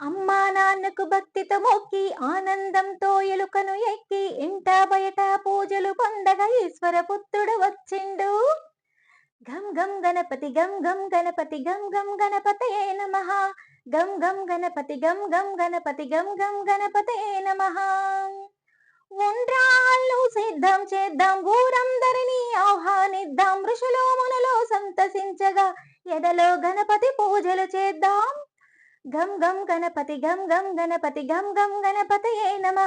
అమ్మా నాన్నకు భక్తితో మొక్కి ఆనందంతో ఎలుకను ఎక్కి ఇంట బయట పూజలు పొందగా ఈశ్వర పుత్రుడు వచ్చిండు. గం గం గణపతి గం గం గణపతి గం గం గణపతే నమ. గం గం గణపతి గం గం గణపతి గం గం గణపతే నమ. ఉండ్రాళ్ళు సిద్ధం చేద్దాం ఊరందరినీ ఆహ్వానిద్దాం ఋషులో మునలో సంతసించగా ఎదలో గణపతి పూజ గం గం గణపతి గం గం గణపతి గం గం గణపతయే నమ.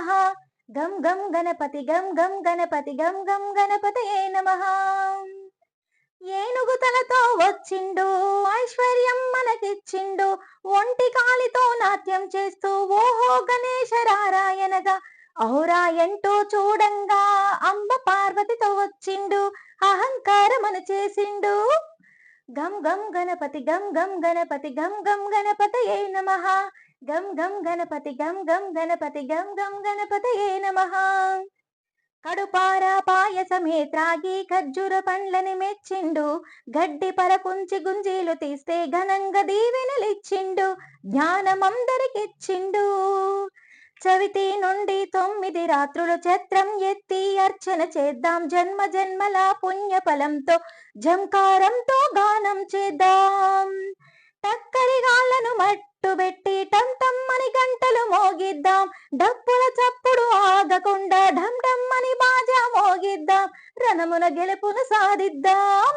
గం గం గణపతి గం గం గణపతి గం గం గణపతయే నమ. ఏనుగు తలతో వచ్చిండు ఐశ్వర్యం మనకిచ్చిండు ఒంటి కాలితో నాట్యం చేస్తూ ఓహో గణేశ రారాయనగా. చూడంగా అంబ పార్వతితో వచ్చిండు అహంకారమను చేసిండు. గం గం గణపతి గం గం గణపతి గం గం గణపతయే నమ. గం గం గణపతి గం గం గణపతి గం గం గణపతయే నమ. కడుపార పాయసమే త్రాగి ఖర్జూర పండ్లని మెచ్చిండు. గడ్డి పరకుంచి గుంజీలు తీస్తే ఘనంగా దీవెనలిచ్చిండు. జ్ఞానమందరికిచ్చిండు. చవితి నుండి తొమ్మిది రాత్రులు ఛత్రం ఎత్తి అర్చన చేద్దాం. జన్మ జన్మల పుణ్య ఫలంతో జంకారంతో గానం చేద్దాం. టక్కరి గాళ్ళను మట్టు పెట్టి టం టమ్మని గంటలు మోగిద్దాం. డప్పుల చప్పుడు ఆగకుండా ఢమ్ ఢమ్మని బాజా మోగిద్దాం. రణమున గెలుపును సాధిద్దాం.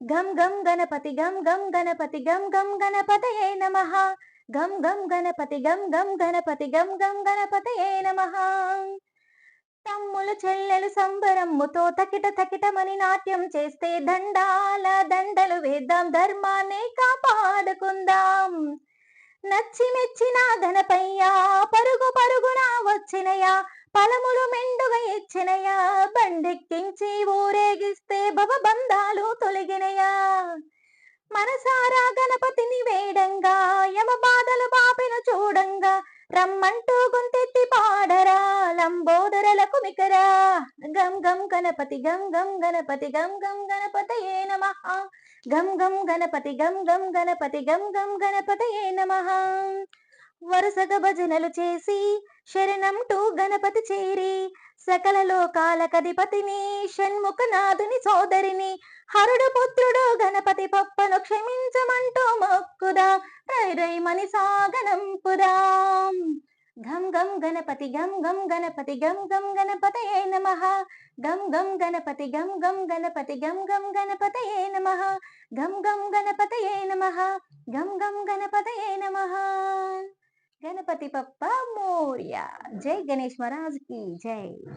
గం గం గణపతి గం గం గణపతి గం గం గణపతయే నమః. గం గం గణపతి గం గం గణపతి గం గం గణపతి ఏ నమ. తమ్ములు చెల్లెలు సంబరమ్ముతో తకిట తకిటమని నాట్యం చేస్తే దండాల దండలు వేద్దాం ధర్మాన్ని కాపాడుకుందాం. నచ్చి మెచ్చిన గణపయ్యా పరుగు పరుగున వచ్చినయా పలములు మెండుగా ఇచ్చినయా బండెక్కించి ఊరేగిస్తే భవ బంధాలు తొలగినయా. మనసారా గణపతిని వేడంగా యమ బాధలు బాపిన చూడంగా రమ్మంటూ గొంతెత్తి పాడరా లంబోదరలకు మికరా. గం గం గణపతి గం గం గణపతి గం గం గణపతయే నమ. గం గం గణపతి గం గం గణపతి గం గం గణపతయే నమ. వరుసగా భజనలు చేసి శరణంటూ గణపతి చేరి సకల లోకాల కధిపతిని షణ్ముఖనాథుని సోదరిని హరుడు పుత్రుడు గణపతి పప్పను క్షమించమంటూ మొక్కుదా. రై రై మని గం గం గణపతి గం గం గణపతి గం గం గణపతయే నమ. గం గం గణపతి గం గం గణపతి గం గం గణపతయే నమ. గం గం గణపతయే నమ. గం గం గణపతయే నమ. गणपति पप्पा मोरिया। जय गणेश महाराज की जय।